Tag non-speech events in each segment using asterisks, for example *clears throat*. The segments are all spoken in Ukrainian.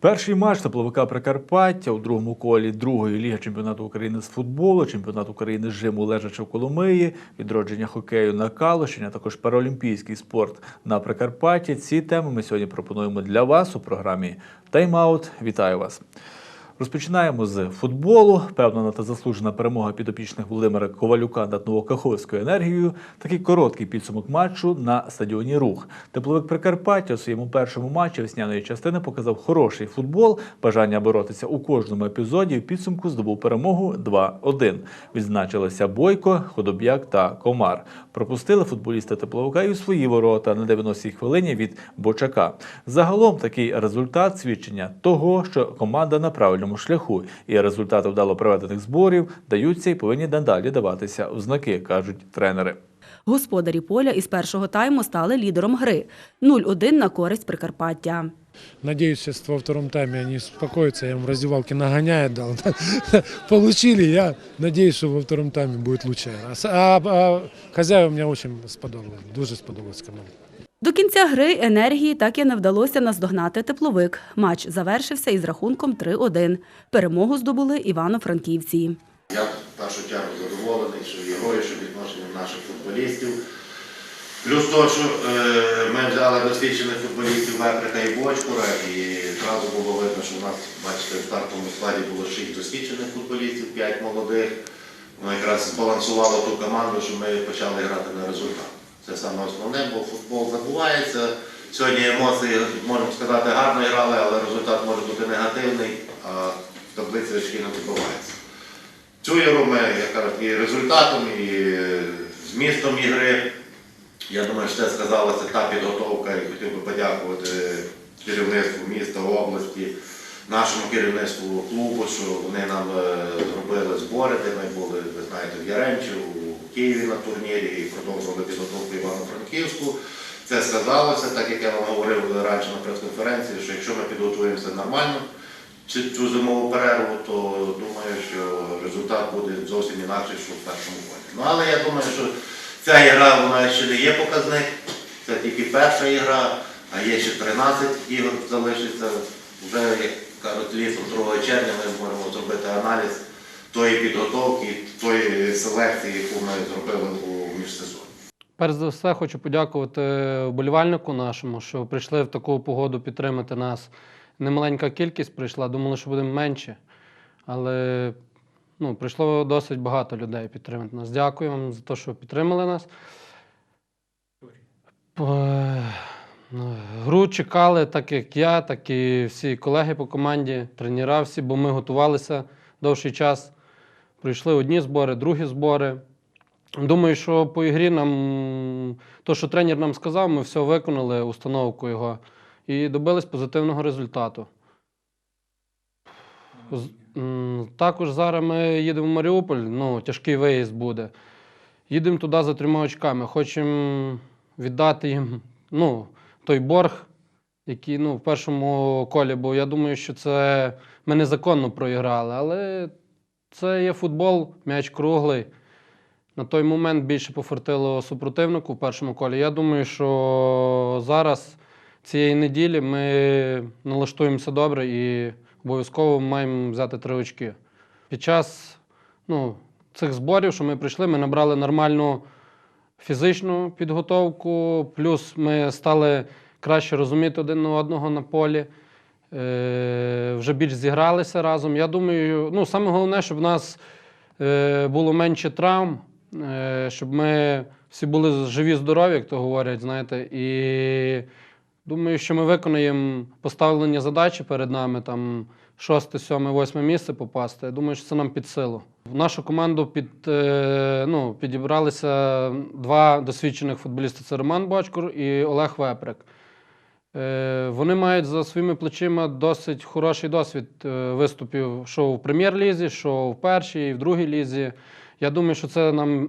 Перший матч тепловика Прикарпаття у другому колі другої ліги чемпіонату України з футболу, чемпіонат України з жиму лежачи в Коломиї, відродження хокею на Калушині, а також паралімпійський спорт на Прикарпатті. Ці теми ми сьогодні пропонуємо для вас у програмі Тайм-аут. Вітаю вас. Розпочинаємо з футболу. Певна та заслужена перемога підопічних Володимира Ковалюка над Новокаховською енергією. Такий короткий підсумок матчу на стадіоні Рух. Тепловик Прикарпаття у своєму першому матчі весняної частини показав хороший футбол, бажання боротися у кожному епізоді. В підсумку здобув перемогу 2-1. Відзначилися Бойко, Ходоб'як та Комар. Пропустили футболісти тепловика і у свої ворота на 90-й хвилині від Бочака. Загалом такий результат свідчення того, що команда на правильному шляху, і результати вдало проведених зборів даються і повинні надалі даватися у знаки, кажуть тренери. Господарі поля із першого тайму стали лідером гри 0-1 на користь Прикарпаття. Надеюсь, сейчас во втором тайме они успокоятся, я им в раздевалке нагоняет дал. *laughs* Получили, я надеюсь, что во втором тайме будет лучше. А, а, а хозяева мне очень сподобалось, дуже сподобалась команда. До кінця гри енергії так і не вдалося наздогнати тепловик. Матч завершився із рахунком 3-1. Перемогу здобули івано-франківці. Я в першу чергу задоволений, що ігрою, що відношенням наших футболістів. Плюс то, що е, ми взяли досвідчених футболістів Веприка і Бочкура, і одразу було видно, що у нас, бачите, в стартовому складі було 6 досвідчених футболістів, 5 молодих. Воно якраз збалансувало ту команду, що ми почали грати на результат. Це саме основне, бо футбол забувається. Сьогодні емоції, можемо сказати, гарно грали, але результат може бути негативний, а в таблиці очки не добивається. Цю ігру ми, як кажуть, і результатом, і змістом ігри. Я думаю, що це сказалася та підготовка, і хотів би подякувати керівництву міста, області, нашому керівництву клубу, що вони нам е, зробили збори, де ми були, ви знаєте, в Яремчі, у Києві на турнірі і продовжували підготовку Івано-Франківську. Це сказалося, так як я вам говорив раніше на прес-конференції, що якщо ми підготуємося нормально, цю зимову перерву, то думаю, що результат буде зовсім інакший, що в першому колі. Ну але я думаю, що ця ігра вона ще не є показник, це тільки перша ігра, а є ще 13 ігор залишиться. Вже, як кажуть, літом 2 червня ми зможемо зробити аналіз тої підготовки, тої селекції, яку ми зробили у міжсезоні. Перш за все, хочу подякувати вболівальнику нашому, що прийшли в таку погоду підтримати нас. Немаленька кількість прийшла, думали, що буде менше. Але ну, прийшло досить багато людей підтримати нас. Дякую вам за те, що підтримали нас. Ну, Гру чекали, так як я, так і всі колеги по команді, тренера всі, бо ми готувалися довший час. Прийшли одні збори, другі збори. Думаю, що по ігрі нам то, що тренер нам сказав, ми все виконали, установку його, і добились позитивного результату. Також зараз ми їдемо в Маріуполь, ну, тяжкий виїзд буде. Їдемо туди за трьома очками. Хочемо віддати їм ну, той борг, який ну, в першому колі, бо я думаю, що це ми незаконно проіграли, але це є футбол, м'яч круглий. На той момент більше пофартило супротивнику в першому колі. Я думаю, що зараз цієї неділі ми налаштуємося добре і обов'язково маємо взяти три очки. Під час ну, цих зборів, що ми прийшли, ми набрали нормальну фізичну підготовку, плюс ми стали краще розуміти один одного на полі. Е, вже більш зігралися разом. Я думаю, ну, саме головне, щоб в нас е, було менше травм, е, щоб ми всі були живі, здорові, як то говорять, знаєте. І думаю, що ми виконаємо поставлені задачі перед нами, там шосте, сьоме, восьме місце попасти. Я думаю, що це нам під силу. В нашу команду під, ну, підібралися два досвідчених футболісти: це Роман Бочкур і Олег Веприк. Е, Вони мають за своїми плечима досить хороший досвід е, виступів, що в прем'єр-лізі, що в першій, і в другій лізі. Я думаю, що це нам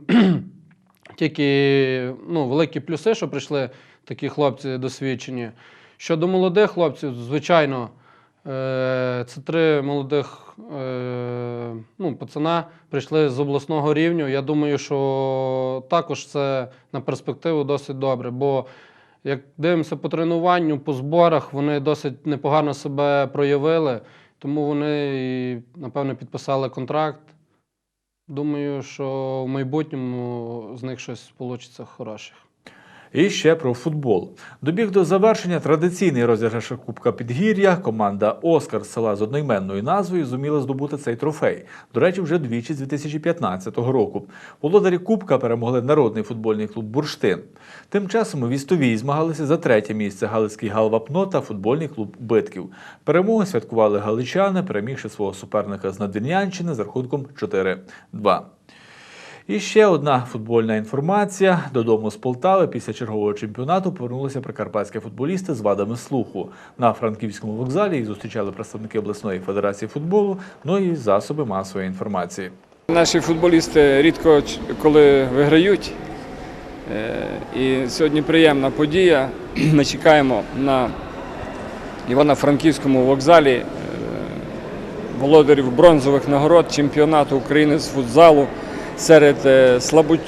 *clears throat* тільки ну, великі плюси, що прийшли такі хлопці досвідчені. Щодо молодих хлопців, звичайно, е, це три молодих ну, пацана прийшли з обласного рівня. Я думаю, що також це на перспективу досить добре. Бо Як дивимося по тренуванню, по зборах, вони досить непогано себе проявили, тому вони, напевно, підписали контракт. Думаю, що в майбутньому з них щось вийде хороше. І ще про футбол. Добіг до завершення традиційний розіграш Кубка Підгір'я. Команда Оскар з села з одноіменною назвою зуміла здобути цей трофей. До речі, вже двічі з 2015 року. Володарі Кубка перемогли народний футбольний клуб Бурштин. Тим часом у Вістовій змагалися за третє місце Галицький Галвапно та футбольний клуб Битків. Перемогу святкували галичани, перемігши свого суперника з Надвірнянщини з рахунком 4-2. І ще одна футбольна інформація. Додому з Полтави після чергового чемпіонату повернулися прикарпатські футболісти з вадами слуху. На франківському вокзалі їх зустрічали представники обласної федерації футболу, ну і засоби масової інформації. Наші футболісти рідко коли виграють. Е, І сьогодні приємна подія. *clears throat* Ми чекаємо на Івано-Франківському вокзалі е, володарів бронзових нагород чемпіонату України з футзалу серед, е,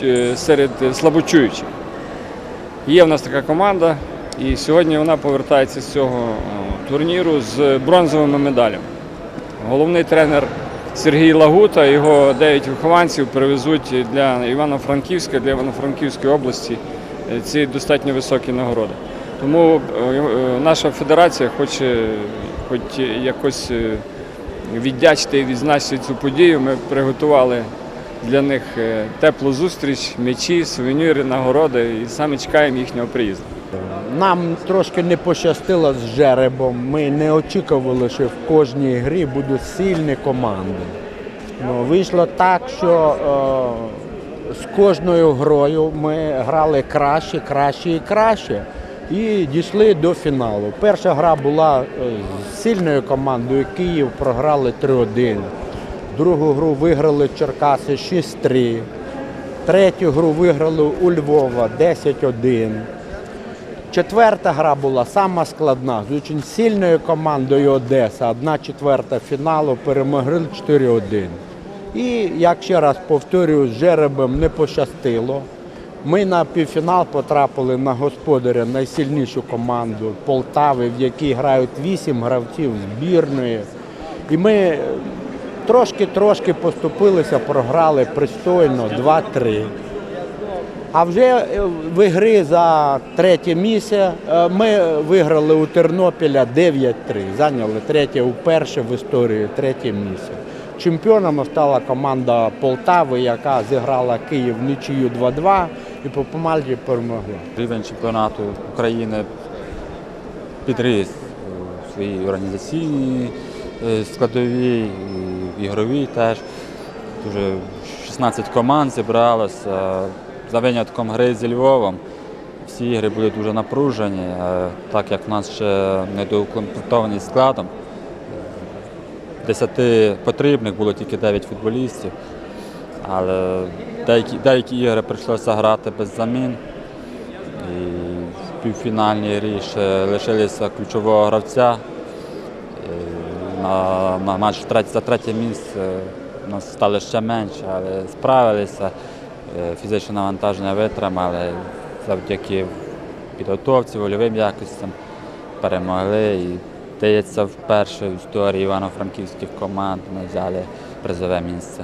е, серед е, слабочуючих. Є в нас така команда, і сьогодні вона повертається з цього турніру з бронзовими медалями. Головний тренер Сергій Лагута, його 9 вихованців привезуть для Івано-Франківська, для Івано-Франківської області ці достатньо високі нагороди. Тому наша федерація хоче хоч якось віддячити і відзначити цю подію. Ми приготували для них е, теплу зустріч, м'ячі, сувеніри, нагороди і саме чекаємо їхнього приїзду. Нам трошки не пощастило з жеребом. Ми не очікували, що в кожній грі будуть сильні команди. Ну, вийшло так, що е, з кожною грою ми грали краще, краще і краще. І дійшли до фіналу. Перша гра була е, з сильною командою Київ, програли 3-1. Другу гру виграли Черкаси 6-3. Третю гру виграли у Львова 10-1. Четверта гра була сама складна з дуже сильною командою Одеса. Одна четверта фіналу перемогли 4-1. І як ще раз повторюю, з жеребом не пощастило. Ми на півфінал потрапили на господаря найсильнішу команду Полтави, в якій грають вісім гравців збірної. І ми трошки-трошки поступилися, програли пристойно 2-3. А вже е, в ігри за третє місце е, ми виграли у Тернопіля 9-3. Зайняли третє вперше в історії третє місце. Чемпіоном стала команда Полтави, яка зіграла Київ нічию 2-2 і по помальті перемогла. Рівень чемпіонату України підріс у своїй організаційній е, і ігровій теж. Дуже 16 команд зібралося. За винятком гри зі Львовом. Всі ігри були дуже напружені, е, так як в нас ще недоукомплектований складом. Десяти потрібних було тільки 9 футболістів, але деякі, деякі ігри прийшлося грати без замін. І в півфінальній грі ще лишилися ключового гравця. На, матч за третє місце нас стало ще менше, але справилися. Е, Фізичне навантаження витримали завдяки підготовці, вольовим якостям перемогли. І здається, вперше в історії івано-франківських команд ми взяли призове місце.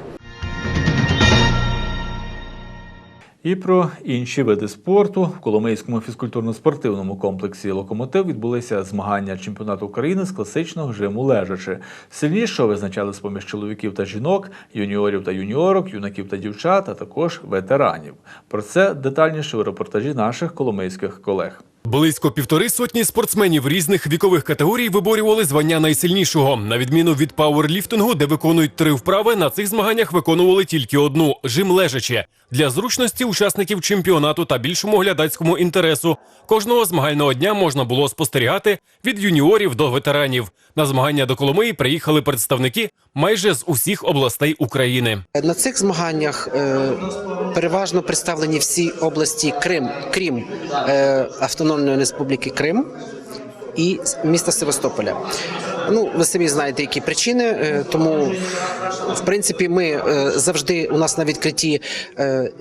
І про інші види спорту в Коломийському фізкультурно-спортивному комплексі Локомотив відбулися змагання чемпіонату України з класичного жиму лежачи. Сильнішого визначали з поміж чоловіків та жінок, юніорів та юніорок, юнаків та дівчат, а також ветеранів. Про це детальніше у репортажі наших коломийських колег. Близько півтори сотні спортсменів різних вікових категорій виборювали звання найсильнішого. На відміну від пауерліфтингу, де виконують три вправи, на цих змаганнях виконували тільки одну жим лежачи. Для зручності учасників чемпіонату та більшому глядацькому інтересу кожного змагального дня можна було спостерігати від юніорів до ветеранів. На змагання до Коломиї приїхали представники майже з усіх областей України. На цих змаганнях е, переважно представлені всі області Крим, крім е, Автономної Республіки Крим і міста Севастополя. Ну, ви самі знаєте, які причини. е, тому, в принципі, ми е, завжди у нас на відкритті. Е,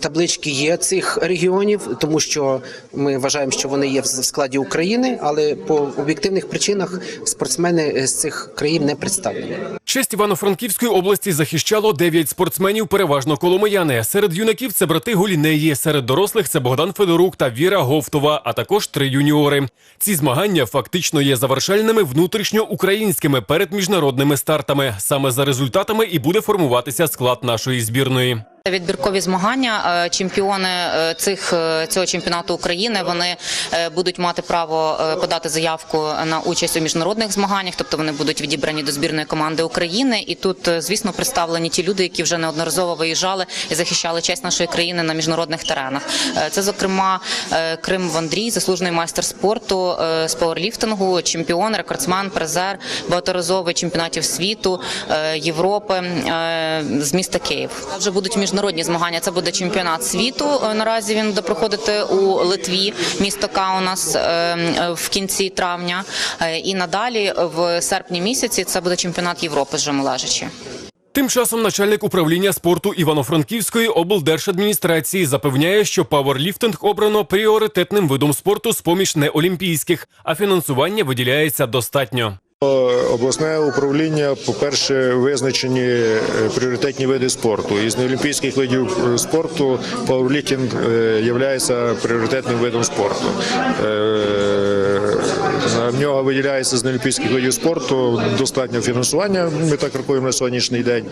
таблички є цих регіонів, тому що ми вважаємо, що вони є в складі України, але по об'єктивних причинах спортсмени з цих країн не представлені. Честь Івано-Франківської області захищало 9 спортсменів, переважно коломияни. Серед юнаків це брати Гулінеї, серед дорослих це Богдан Федорук та Віра Говтова, а також три юніори. Ці змагання фактично є завершальними внутрішньоукраїнськими перед міжнародними стартами. Саме за результатами і буде формуватися склад нашої збірної. Відбіркові змагання е, чемпіони е, цих е, цього чемпіонату України вони будуть мати право подати заявку на участь у міжнародних змаганнях, тобто вони будуть відібрані до збірної команди України. І тут, е, звісно, представлені ті люди, які вже неодноразово виїжджали і захищали честь нашої країни на міжнародних теренах. Е, Це, зокрема, е, Крим Андрій, заслужений майстер спорту з пауерліфтингу, чемпіон, рекордсмен, призер багаторазовий чемпіонатів світу, Європи з міста Київ. Вже будуть міжнародні змагання. Це буде чемпіонат світу. Наразі він буде проходити у Литві, місто Каунас в кінці травня. І надалі в серпні місяці це буде чемпіонат Європи з жимолежачі. Тим часом начальник управління спорту Івано-Франківської облдержадміністрації запевняє, що пауерліфтинг обрано пріоритетним видом спорту з поміж неолімпійських, а фінансування виділяється достатньо. Обласне управління, по-перше, визначені е, пріоритетні види спорту. Із неолімпійських видів е, спорту пауерліфтинг є пріоритетним видом спорту. В нього виділяється з неолімпійських видів спорту достатньо фінансування. Ми так рахуємо на сьогоднішній день.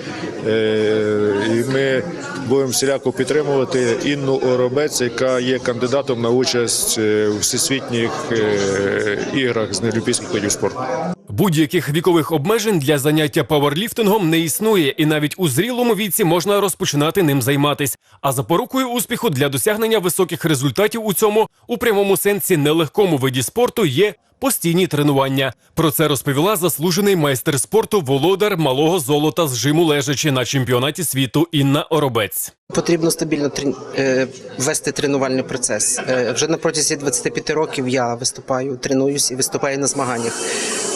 Е, І ми будемо всіляко підтримувати Інну Оробець, яка є кандидатом на участь е, у всесвітніх е, іграх з неолімпійських видів спорту. Будь-яких вікових обмежень для заняття пауерліфтингом не існує, і навіть у зрілому віці можна розпочинати ним займатись. А запорукою успіху для досягнення високих результатів у цьому у прямому сенсі нелегкому виді спорту є постійні тренування. Про це розповіла заслужений майстер спорту володар малого золота з жиму лежачи на чемпіонаті світу Інна Оробець. Потрібно стабільно е, вести тренувальний процес. Е, Вже на протязі 25 років я виступаю, тренуюсь і виступаю на змаганнях.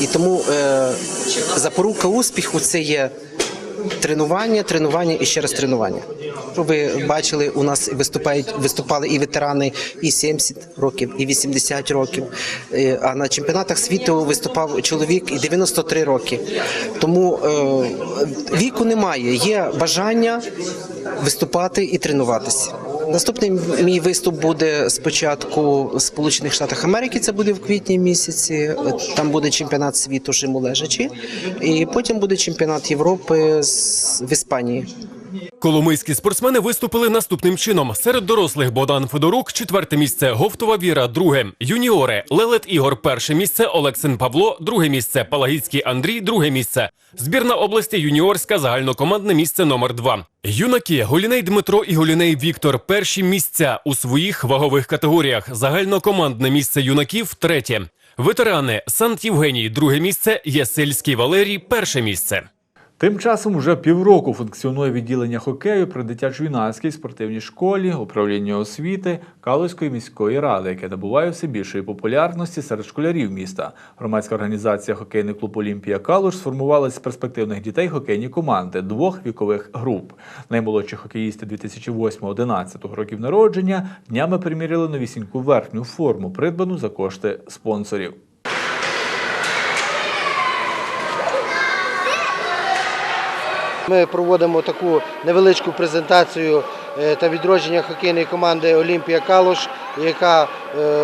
І тому е, запорука успіху це є тренування, тренування і ще раз тренування. Щоб ви бачили, у нас виступають виступали і ветерани і 70 років, і 80 років. Е, А на чемпіонатах світу виступав чоловік і 93 роки. Тому е, віку немає. Є бажання виступати і тренуватися. Наступний мій виступ буде спочатку в Сполучених Штатах Америки. Це буде в квітні місяці. Там буде чемпіонат світу жиму лежачі, і потім буде чемпіонат Європи в Іспанії. Коломийські спортсмени виступили наступним чином: серед дорослих Богдан Федорук, четверте місце, Говтова Віра, друге, юніори, Лелет Ігор, перше місце, Олексин Павло, друге місце, Палагіцький Андрій, друге місце. Збірна області юніорська, загальнокомандне місце номер два. Юнаки Голіней Дмитро і Голіней Віктор перші місця у своїх вагових категоріях. Загальнокомандне місце юнаків третє. Ветерани Сант Євгеній, друге місце, Ясельський Валерій, перше місце. Тим часом уже півроку функціонує відділення хокею при дитячо-юнацькій спортивній школі, управління освіти Калузької міської ради, яке набуває все більшої популярності серед школярів міста. Громадська організація Хокейний клуб Олімпія Калуш сформувала з перспективних дітей хокейні команди двох вікових груп. Наймолодші хокеїсти 2008-2011 років народження днями приміряли новісіньку верхню форму, придбану за кошти спонсорів. Ми проводимо таку невеличку презентацію е, та відродження хокейної команди Олімпія Калуш, яка е,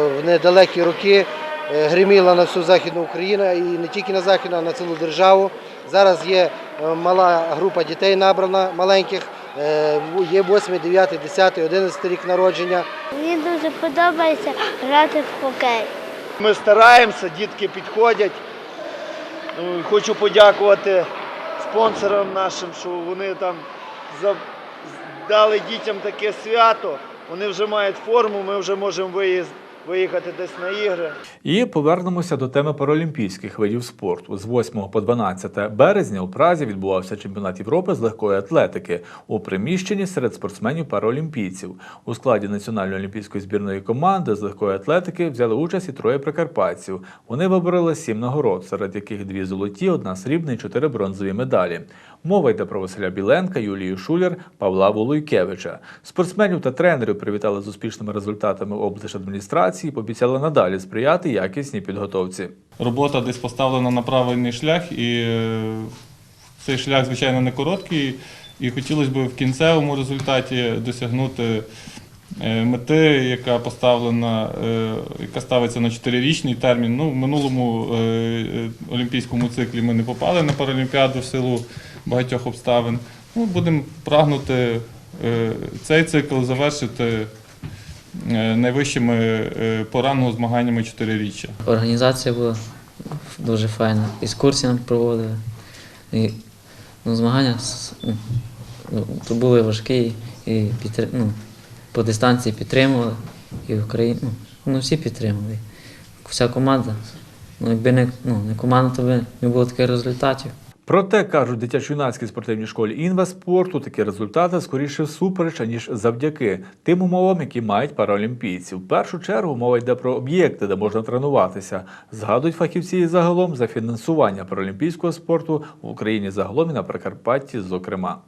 в недалекі роки е, гриміла на всю Західну Україну і не тільки на Західну, а на цілу державу. Зараз є мала група дітей набрана маленьких. Є 8, 9, 10, 11 рік народження. Мені дуже подобається грати в хокей. Ми стараємося, дітки підходять. Ну, Хочу подякувати спонсорам нашим, що вони там дали дітям таке свято. Вони вже мають форму, ми вже можемо виїзд, виїхати десь на ігри. І повернемося до теми паралімпійських видів спорту. З 8 по 12 березня у Празі відбувався чемпіонат Європи з легкої атлетики у приміщенні серед спортсменів паралімпійців. У складі національної олімпійської збірної команди з легкої атлетики взяли участь і троє прикарпатців. Вони вибороли сім нагород, серед яких дві золоті, одна срібна і чотири бронзові медалі. Мова йде про Василя Біленка, Юлію Шуляр, Павла Волойкевича. Спортсменів та тренерів привітали з успішними результатами облдержадміністрації, і пообіцяли надалі сприяти якісній підготовці. робота десь поставлена на правильний шлях, і е, цей шлях, звичайно, не короткий. І хотілося б в кінцевому результаті досягнути е, мети, яка поставлена, е, яка ставиться на чотирирічний термін. Ну, в минулому олімпійському циклі ми не попали на Паралімпіаду в силу багатьох обставин. Ну, будемо прагнути е, цей цикл завершити е, найвищими е, по рангу змаганнями чотириріччя. Організація була дуже файна. Екскурсії нам проводили. І, ну, змагання ну, то були важкі і підтри- ну, по дистанції підтримували. І в Україні, ну, всі підтримували. Вся команда. Ну, якби не, ну, не команда, то би не було таких результатів. Проте, кажуть, дитячо-юнацькій спортивній школі інвеспорту такі результати скоріше всупереч, ніж завдяки тим умовам, які мають паралімпійці. В першу чергу мова йде про об'єкти, де можна тренуватися. Згадують фахівці і загалом за фінансування паралімпійського спорту в Україні загалом і на Прикарпатті, зокрема.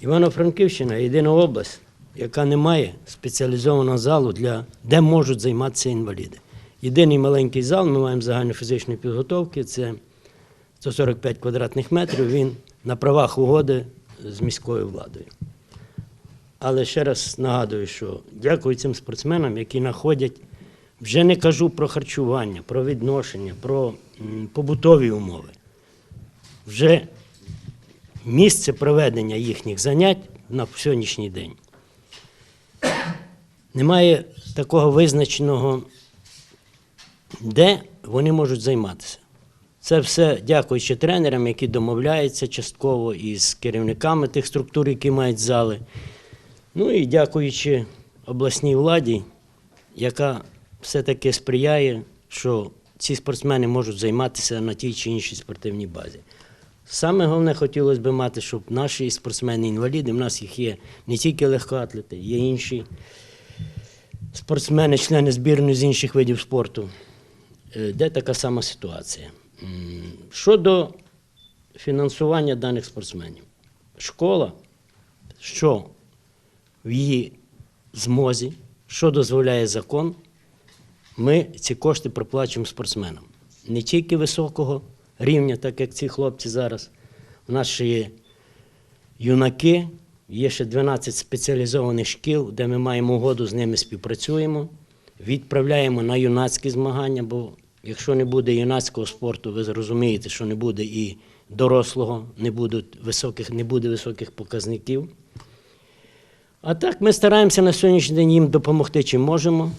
Івано-Франківщина єдина область, яка не має спеціалізованого залу, для, де можуть займатися інваліди. Єдиний маленький зал, ми маємо загальну фізичної підготовки, це 145 квадратних метрів, він на правах угоди з міською владою. Але ще раз нагадую, що дякую цим спортсменам, які знаходять, вже не кажу про харчування, про відношення, про побутові умови. Вже місце проведення їхніх занять на сьогоднішній день. Немає такого визначеного, де вони можуть займатися. Це все дякуючи тренерам, які домовляються частково із керівниками тих структур, які мають зали. Ну і дякуючи обласній владі, яка все-таки сприяє, що ці спортсмени можуть займатися на тій чи іншій спортивній базі. Саме головне хотілося б мати, щоб наші спортсмени-інваліди, в нас їх є не тільки легкоатлети, є інші спортсмени, члени збірної з інших видів спорту, е, де така сама ситуація. Щодо фінансування даних спортсменів, школа, що в її змозі, що дозволяє закон, ми ці кошти проплачуємо спортсменам. Не тільки високого рівня, так як ці хлопці зараз. У нас ще є юнаки, є ще 12 спеціалізованих шкіл, де ми маємо угоду, з ними співпрацюємо, відправляємо на юнацькі змагання, бо якщо не буде юнацького спорту, ви зрозумієте, що не буде і дорослого, не, будуть високих, не буде високих показників. А так ми стараємося на сьогоднішній день їм допомогти, чим можемо.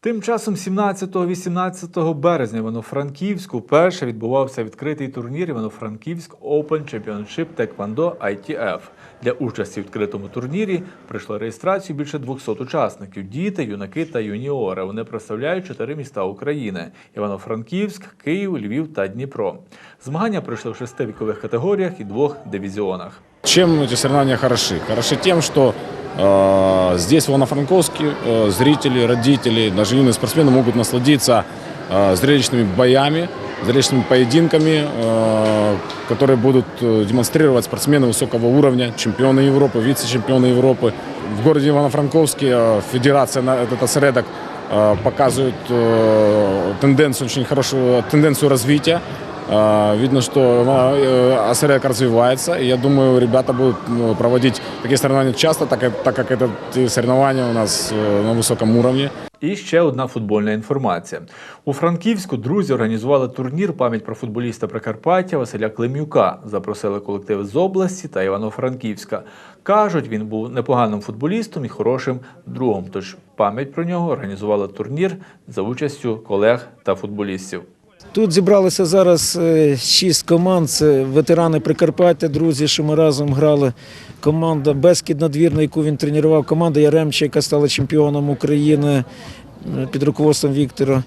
Тим часом 17-18 березня в Івано-Франківську вперше відбувався відкритий турнір Івано-Франківськ Open Championship Taekwondo ITF. Для участі в відкритому турнірі прийшло реєстрацію більше 200 учасників: діти, юнаки та юніори. Вони представляють чотири міста України: Івано-Франківськ, Київ, Львів та Дніпро. Змагання пройшли в шести вікових категоріях і двох дивізіонах. Чем эти соревнования хороши? Хороши тем, что э, здесь, в Ивано-Франковске, э, зрители, родители, даже юные спортсмены могут насладиться э, зрелищными боями, зрелищными поединками, э, которые будут э, демонстрировать спортсмены высокого уровня, чемпионы Европы, вице-чемпионы Европы. В городе Ивано-Франковске э, федерация, на- этот осередок э, показывает э, тенденцию, очень хорошую тенденцию развития. А, Видно, что э, осередок развивается, и я думаю, ребята будут ну, проводить такие соревнования часто, так, как- так как это э, соревнования у нас э, на высоком уровне. І ще одна футбольна інформація. У Франківську друзі організували турнір пам'ять про футболіста Прикарпаття Василя Климюка. Запросили колективи з області та Івано-Франківська. Кажуть, він був непоганим футболістом і хорошим другом. Тож пам'ять про нього організували турнір за участю колег та футболістів. Тут зібралися зараз е, шість команд. Це ветерани Прикарпаття, друзі, що ми разом грали. Команда Бескід надвірна, яку він тренував. Команда Яремча, яка стала чемпіоном України е, під руководством Віктора.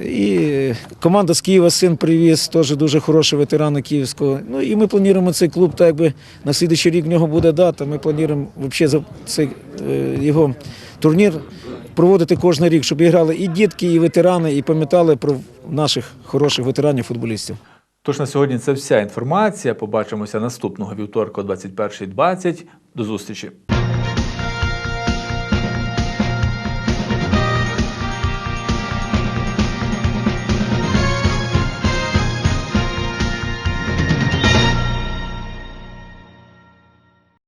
І команда з Києва син привіз, теж дуже хороший ветеран Київського. Ну і ми плануємо цей клуб, так якби на слідуючий рік в нього буде дата. Ми плануємо за цей е, його турнір проводити кожен рік, щоб і грали і дітки, і ветерани, і пам'ятали про наших хороших ветеранів футболістів. Тож на сьогодні це вся інформація. Побачимося наступного вівторка о 21.20. До зустрічі.